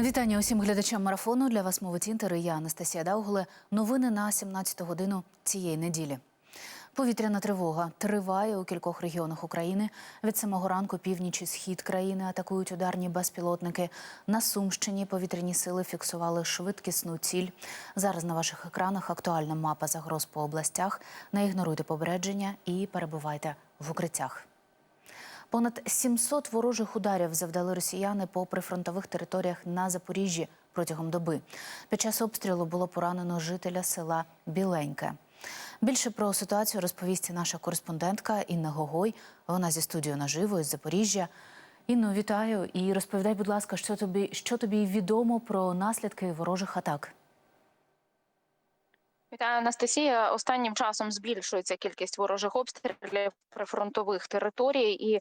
Вітання усім глядачам марафону. Для вас мовить інтер. і Я Анастасія Даугле. Новини на 17 годину цієї неділі. Повітряна тривога триває у кількох регіонах України. Від самого ранку північ і схід країни атакують ударні безпілотники. На Сумщині повітряні сили фіксували швидкісну ціль. Зараз на ваших екранах актуальна мапа загроз по областях. Не ігноруйте попередження і перебувайте в укриттях. Понад 700 ворожих ударів завдали росіяни по прифронтових територіях на Запоріжжі протягом доби. Під час обстрілу було поранено жителя села Біленьке. Більше про ситуацію розповість наша кореспондентка Інна Гогой. Вона зі студією наживо із Запоріжжя. Інно, вітаю і розповідай, будь ласка, що тобі, що тобі відомо про наслідки ворожих атак. Вітаю, Анастасія. Останнім часом збільшується кількість ворожих обстрілів прифронтових територій, і е,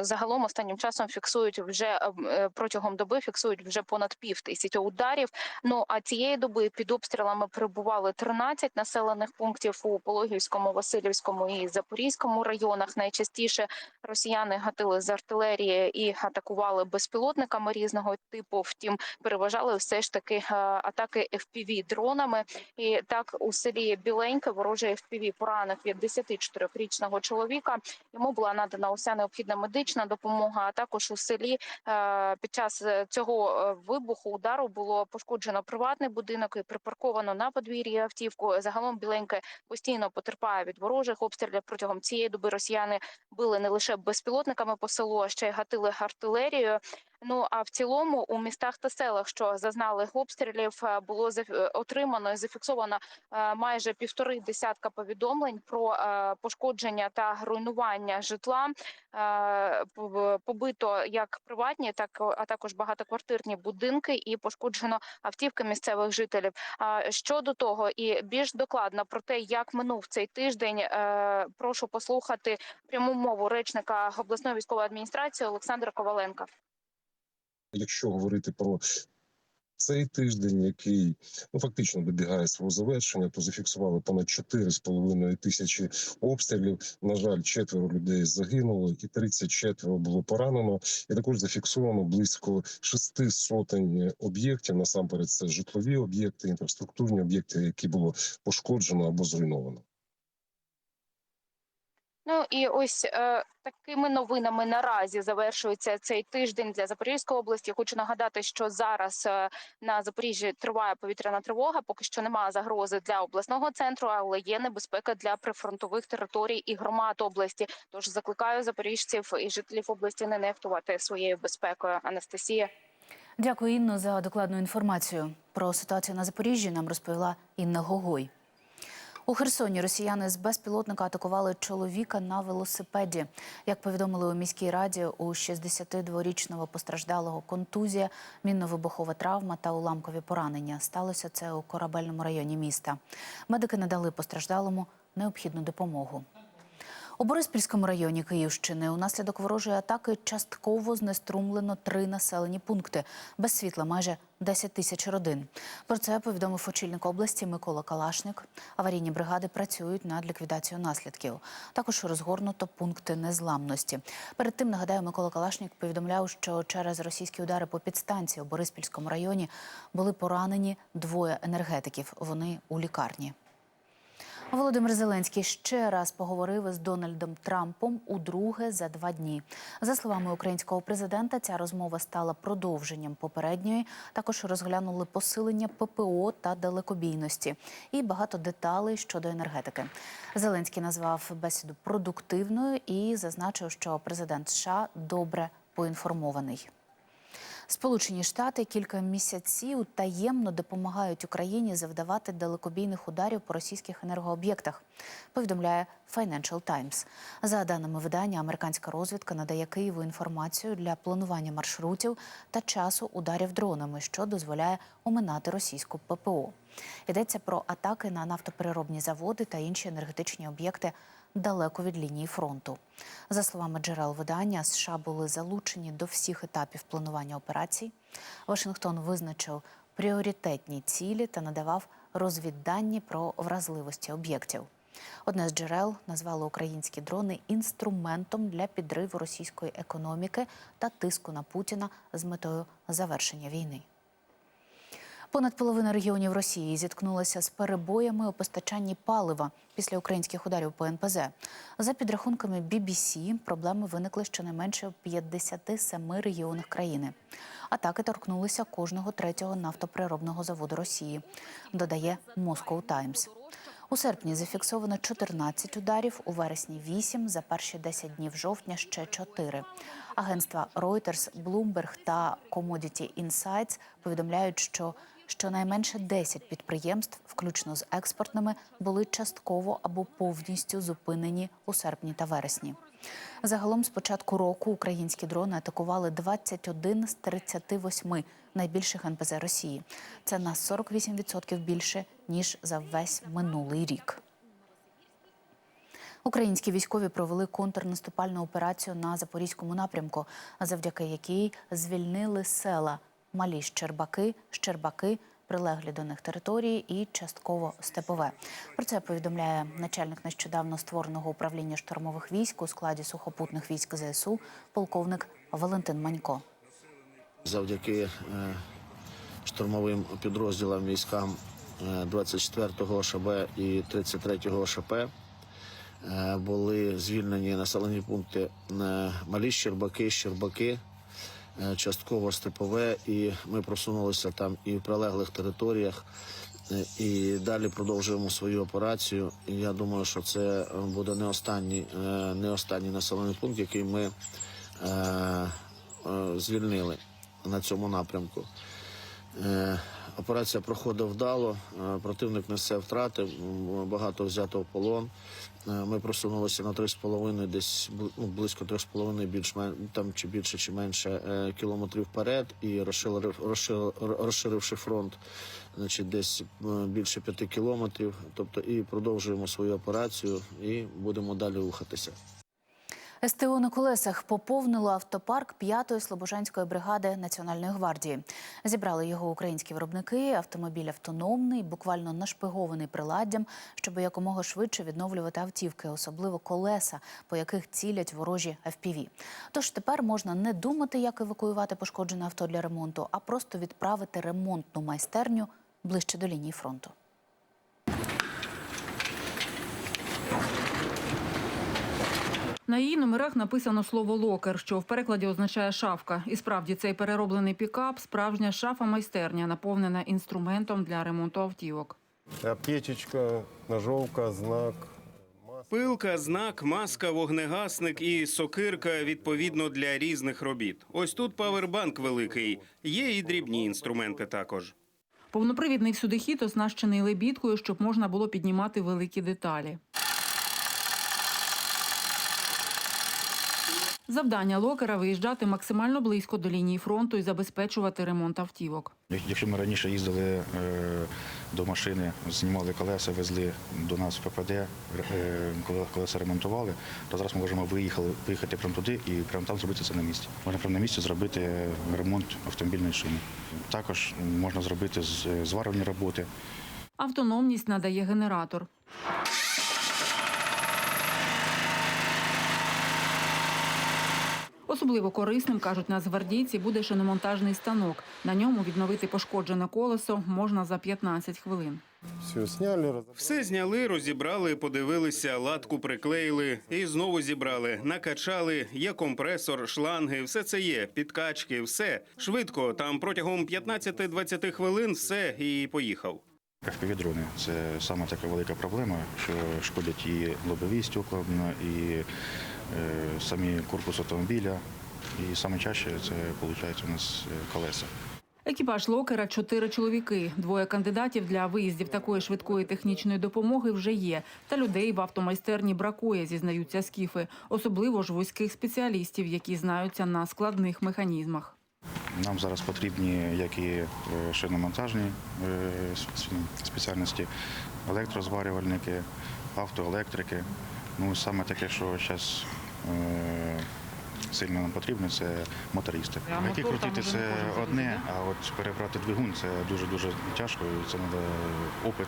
загалом останнім часом фіксують вже е, протягом доби фіксують вже понад пів тисячі ударів. Ну а цієї доби під обстрілами перебували 13 населених пунктів у Пологівському, Васильівському і Запорізькому районах. Найчастіше росіяни гатили з артилерії і атакували безпілотниками різного типу. Втім, переважали все ж таки е, атаки fpv дронами і так у селі Біленьке ворожий FPV поранив 54-річного чоловіка. Йому була надана уся необхідна медична допомога. А також у селі е, під час цього е, вибуху удару було пошкоджено приватний будинок і припарковано на подвір'ї автівку. Загалом Біленьке постійно потерпає від ворожих обстрілів. Протягом цієї доби росіяни били не лише безпілотниками по селу, а ще й гатили артилерією. Ну а в цілому у містах та селах, що зазнали обстрілів, е, було отримано і зафіксовано е, майже півтори десятка повідомлень про е, пошкодження та руйнування житла. Побито як приватні, так а також багатоквартирні будинки, і пошкоджено автівки місцевих жителів. А щодо того, і більш докладно про те, як минув цей тиждень, прошу послухати пряму мову речника обласної військової адміністрації Олександра Коваленка. Якщо говорити про цей тиждень, який ну фактично добігає свого завершення, то зафіксували понад 4,5 тисячі обстрілів. На жаль, четверо людей загинуло, і 34 було поранено. І також зафіксовано близько шести сотень об'єктів. Насамперед, це житлові об'єкти, інфраструктурні об'єкти, які було пошкоджено або зруйновано. Ну і ось е, такими новинами наразі завершується цей тиждень для Запорізької області. Хочу нагадати, що зараз е, на Запоріжжі триває повітряна тривога. Поки що немає загрози для обласного центру, але є небезпека для прифронтових територій і громад області. Тож закликаю запоріжців і жителів області не нехтувати своєю безпекою. Анастасія. Дякую, Інно, за докладну інформацію. Про ситуацію на Запоріжжі нам розповіла Інна Гогой. У Херсоні росіяни з безпілотника атакували чоловіка на велосипеді. Як повідомили у міській раді, у 62-річного постраждалого контузія, мінно-вибухова травма та уламкові поранення. Сталося це у корабельному районі міста. Медики надали постраждалому необхідну допомогу. У Бориспільському районі Київщини унаслідок ворожої атаки частково знеструмлено три населені пункти без світла майже 10 тисяч родин. Про це повідомив очільник області Микола Калашник. Аварійні бригади працюють над ліквідацією наслідків. Також розгорнуто пункти незламності. Перед тим нагадаю, Микола Калашник повідомляв, що через російські удари по підстанції у Бориспільському районі були поранені двоє енергетиків. Вони у лікарні. Володимир Зеленський ще раз поговорив із Дональдом Трампом удруге за два дні. За словами українського президента, ця розмова стала продовженням попередньої. Також розглянули посилення ППО та далекобійності і багато деталей щодо енергетики. Зеленський назвав бесіду продуктивною і зазначив, що президент США добре поінформований. Сполучені Штати кілька місяців таємно допомагають Україні завдавати далекобійних ударів по російських енергооб'єктах. Повідомляє Financial Times. За даними видання, американська розвідка надає Києву інформацію для планування маршрутів та часу ударів дронами, що дозволяє оминати російську ППО. Йдеться про атаки на нафтопереробні заводи та інші енергетичні об'єкти далеко від лінії фронту. За словами джерел видання, США були залучені до всіх етапів планування операцій. Вашингтон визначив пріоритетні цілі та надавав розвіддані про вразливості об'єктів. Одне з джерел назвало українські дрони інструментом для підриву російської економіки та тиску на Путіна з метою завершення війни. Понад половина регіонів Росії зіткнулася з перебоями у постачанні палива після українських ударів по НПЗ. За підрахунками BBC, проблеми виникли щонайменше в 57 регіонах країни. Атаки торкнулися кожного третього нафтопереробного заводу Росії, додає Moscow Times. У серпні зафіксовано 14 ударів, у вересні 8, за перші 10 днів жовтня ще 4. Агентства Reuters, Bloomberg та Commodity Insights повідомляють, що щонайменше 10 підприємств, включно з експортними, були частково або повністю зупинені у серпні та вересні. Загалом з початку року українські дрони атакували 21 з 38 найбільших НПЗ Росії. Це на 48% більше ніж за весь минулий рік. Українські військові провели контрнаступальну операцію на запорізькому напрямку, завдяки якій звільнили села Малі Щербаки, Щербаки, прилеглі до них території і частково степове. Про це повідомляє начальник нещодавно створеного управління штурмових військ у складі сухопутних військ ЗСУ, полковник Валентин Манько. завдяки е, штурмовим підрозділам військам е, 24-го ШБ і 33-го ШП е, були звільнені населені пункти е, Малі Щербаки, Щербаки, е, частково Степове, і ми просунулися там і в прилеглих територіях. Е, І далі продовжуємо свою операцію. Я думаю, що це е, буде не останній, е, не останній населений пункт, який ми е, е, звільнили на цьому напрямку. Операція проходить вдало, е, противник несе втрати, багато взято в полон. Е, Ми просунулися на 3,5, десь ну, близько 3,5, більш там чи більше, чи менше е, кілометрів вперед, і розширив, розширив, розширивши фронт, значить, десь більше 5 кілометрів. Тобто і продовжуємо свою операцію і будемо далі рухатися. СТО на колесах поповнило автопарк 5-ї Слобожанської бригади Національної гвардії. Зібрали його українські виробники. Автомобіль автономний, буквально нашпигований приладдям, щоб якомога швидше відновлювати автівки, особливо колеса, по яких цілять ворожі FPV. Тож тепер можна не думати, як евакуювати пошкоджене авто для ремонту, а просто відправити ремонтну майстерню ближче до лінії фронту. На її номерах написано слово локер, що в перекладі означає шафка. І справді цей перероблений пікап справжня шафа майстерня, наповнена інструментом для ремонту автівок. Аптечечка, ножовка, знак. Пилка, знак, маска, вогнегасник і сокирка відповідно для різних робіт. Ось тут павербанк великий. Є і дрібні інструменти також. Повнопривідний всюдихід оснащений лебідкою, щоб можна було піднімати великі деталі. Завдання локера виїжджати максимально близько до лінії фронту і забезпечувати ремонт автівок. Якщо ми раніше їздили е, до машини, знімали колеса, везли до нас в ППД, е, коли колеса ремонтували, то зараз ми можемо виїхали, виїхати прямо туди і прямо там зробити це на місці. Можна прямо на місці зробити ремонт автомобільної шини. Також можна зробити з- зварювальні роботи. Автономність надає генератор. Особливо корисним, кажуть нацгвардійці, буде шиномонтажний станок. На ньому відновити пошкоджене колесо можна за 15 хвилин. Все сняли, разобрали. Все зняли, розібрали, подивилися, латку приклеїли і знову зібрали. Накачали, є компресор, шланги, все це є, підкачки, все швидко. Там протягом 15-20 хвилин все і поїхав. FPV-дрони – це саме така велика проблема, що шкодять і лобові стекла, і е, самі корпус автомобіля. І саме чаще це виходить у нас е, колеса. Екіпаж локера чотири чоловіки. Двоє кандидатів для виїздів такої швидкої технічної допомоги вже є. Та людей в автомайстерні бракує, зізнаються скіфи, особливо ж вузьких спеціалістів, які знаються на складних механізмах. Нам зараз потрібні як і е, шиномонтажні е, спеціальності, сильно нам потрібні, це мотористи. Які крутити це одне, а от перебрати двигун це дуже-дуже тяжко, і це треба опит.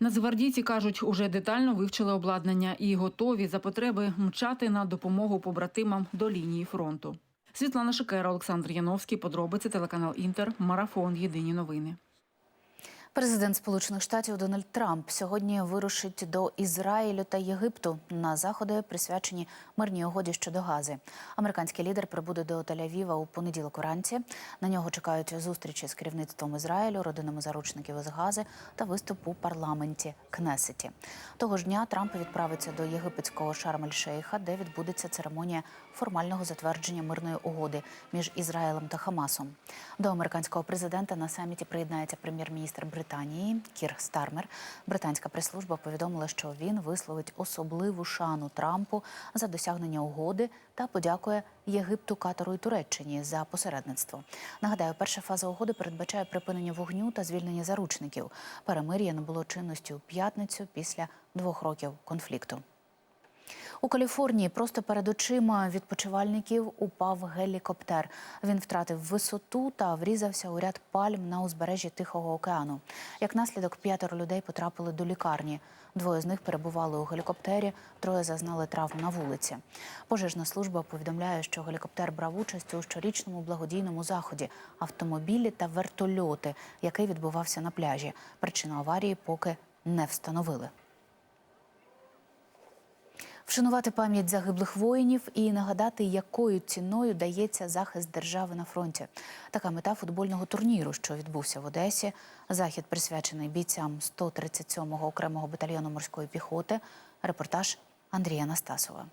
Нацгвардійці кажуть, уже детально вивчили обладнання і готові за потреби мчати на допомогу побратимам до лінії фронту. Світлана Шикера, Олександр Яновський. Подробиці телеканал Інтер. Марафон. Єдині новини. Президент Сполучених Штатів Дональд Трамп сьогодні вирушить до Ізраїлю та Єгипту на заходи, присвячені мирній угоді щодо Гази. Американський лідер прибуде до Тель-Авіва у понеділок уранці. На нього чекають зустрічі з керівництвом Ізраїлю, родинами заручників із Гази та виступ у парламенті Кнесеті. Того ж дня Трамп відправиться до єгипетського Шарм-ель-Шейха, де відбудеться церемонія формального затвердження мирної угоди між Ізраїлем та Хамасом. До американського президента на саміті приєднається прем'єр-міністр Британії Кір Стармер. Британська прес-служба повідомила, що він висловить особливу шану Трампу за досягнення угоди та подякує Єгипту, Катару і Туреччині за посередництво. Нагадаю, перша фаза угоди передбачає припинення вогню та звільнення заручників. Перемир'я набуло чинності у п'ятницю після двох років конфлікту. У Каліфорнії просто перед очима відпочивальників упав гелікоптер. Він втратив висоту та врізався у ряд пальм на узбережжі Тихого океану. Як наслідок, п'ятеро людей потрапили до лікарні. Двоє з них перебували у гелікоптері, троє зазнали травм на вулиці. Пожежна служба повідомляє, що гелікоптер брав участь у щорічному благодійному заході автомобілі та вертольоти, який відбувався на пляжі. Причину аварії поки не встановили. Вшанувати пам'ять загиблих воїнів і нагадати, якою ціною дається захист держави на фронті. Така мета футбольного турніру, що відбувся в Одесі. Захід присвячений бійцям 137-го окремого батальйону морської піхоти. Репортаж Андрія Настасова.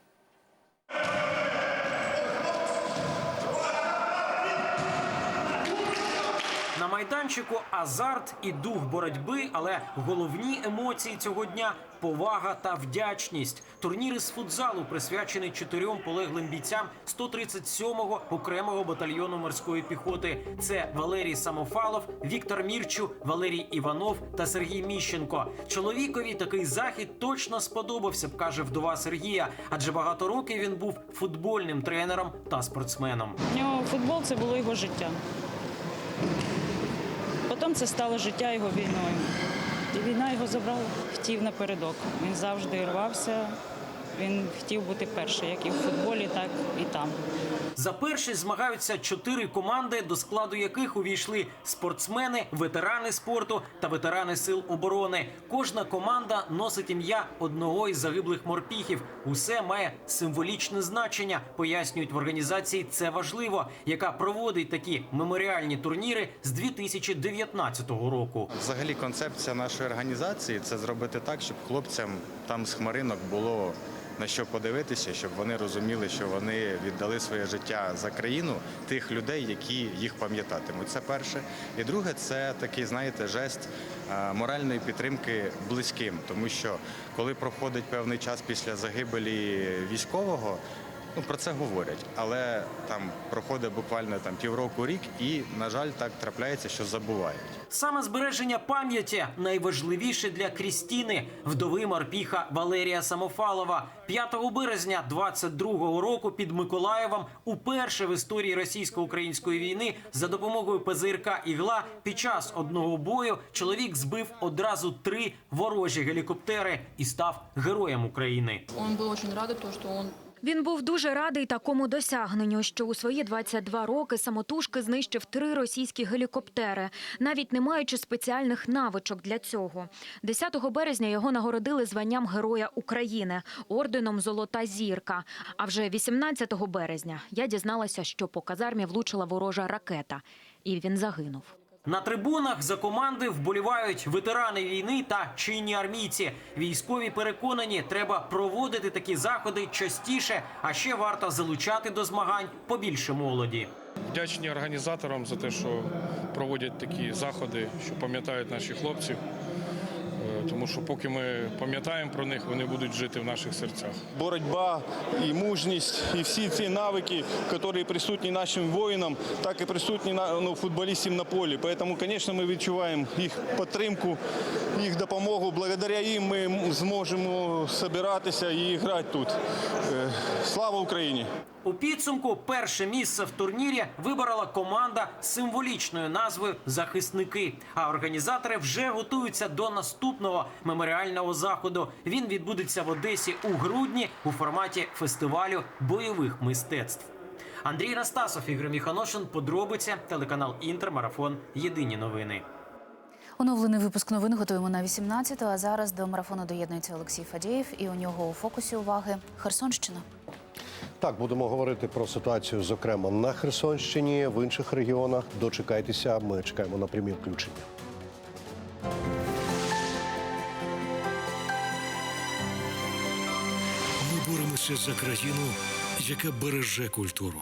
Майданчику азарт і дух боротьби, але головні емоції цього дня повага та вдячність. Турнір із футзалу присвячений чотирьом полеглим бійцям 137-го окремого батальйону морської піхоти. Це Валерій Самофалов, Віктор Мірчу, Валерій Іванов та Сергій Міщенко. Чоловікові такий захід точно сподобався б, каже вдова Сергія, адже багато років він був футбольним тренером та спортсменом. У нього футбол це було його життя. Потім це стало життя його війною. І війна його забрала. Хотів напередок. Він завжди рвався. Він хотів бути перший, як і в футболі, так і там. За першість змагаються чотири команди, до складу яких увійшли спортсмени, ветерани спорту та ветерани сил оборони. Кожна команда носить ім'я одного із загиблих морпіхів. Усе має символічне значення, пояснюють в організації. Це важливо, яка проводить такі меморіальні турніри з 2019 року. Взагалі, концепція нашої організації це зробити так, щоб хлопцям там з хмаринок було на що подивитися, щоб вони розуміли, що вони віддали своє життя за країну тих людей, які їх пам'ятатимуть. Це перше. І друге, це такий, знаєте, жест е, моральної підтримки близьким, тому що коли проходить певний час після загибелі військового. Ну, про це говорять, але там проходить буквально там півроку рік, і на жаль, так трапляється, що забувають. Саме збереження пам'яті найважливіше для Крістіни, вдови морпіха Валерія Самофалова. 5 березня 22-го року під Миколаєвом уперше в історії російсько-української війни за допомогою ПЗРК «Ігла» під час одного бою чоловік збив одразу три ворожі гелікоптери і став героєм України. Он был очень рад, то, что он Він був дуже радий такому досягненню, що у свої 22 роки самотужки знищив три російські гелікоптери, навіть не маючи спеціальних навичок для цього. 10 березня його нагородили званням Героя України орденом Золота зірка. А вже 18 березня я дізналася, що по казармі влучила ворожа ракета, і він загинув. На трибунах за команди вболівають ветерани війни та чинні армійці. Військові переконані, треба проводити такі заходи частіше, а ще варто залучати до змагань побільше молоді. Вдячні організаторам за те, що проводять такі заходи, що пам'ятають наші хлопців. Тому що поки ми пам'ятаємо про них, вони будуть жити в наших серцях. боротьба і мужність, і всі ці навики, які присутні нашим воїнам, так і присутні ну, футболістам на полі. Тому, звісно, ми відчуваємо їх підтримку їх допомогу. Благодаря їм ми зможемо збиратися і грати тут. Е, Слава Україні! У підсумку перше місце в турнірі виборола команда з символічною назвою Захисники. А організатори вже готуються до наступного меморіального заходу. Він відбудеться в Одесі у грудні у форматі фестивалю бойових мистецтв. Андрій Настасов, Ігор Міханошин, подробиця, телеканал Інтер, марафон. Єдині новини. Оновлений випуск новин готуємо на 18-ту, А зараз до марафону доєднується Олексій Фадієв. І у нього у фокусі уваги Херсонщина. Так, будемо говорити про ситуацію, зокрема на Херсонщині, в інших регіонах. Дочекайтеся, ми чекаємо на прямі включення. Ми боремося за країну, яка береже культуру.